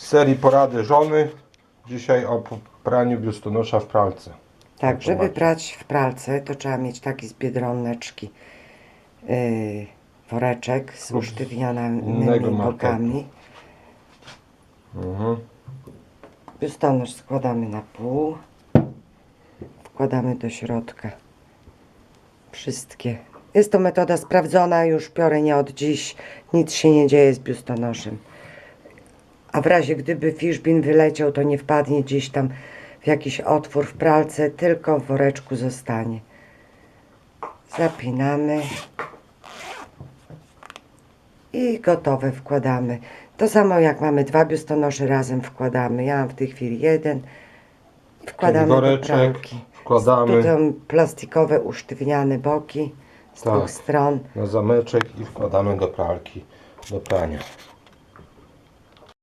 Z serii porady żony. Dzisiaj o praniu biustonosza w pralce. Tak, żeby prać w pralce, to trzeba mieć taki z biedroneczki yy, woreczek z usztywnionymi bokami. Mhm. Biustonosz składamy na pół. Wkładamy do środka wszystkie. Jest to metoda sprawdzona, już biorę nie od dziś. Nic się nie dzieje z biustonoszem. A w razie gdyby fiszbin wyleciał, to nie wpadnie gdzieś tam w jakiś otwór w pralce, tylko w woreczku zostanie. Zapinamy. I gotowe wkładamy. To samo jak mamy dwa biustonosze razem wkładamy. Ja mam w tej chwili jeden. Wkładamy do woreczek, pralki. Tu Wkładamy są plastikowe usztywniane boki z Tak. dwóch stron. na zameczek i wkładamy do pralki do prania.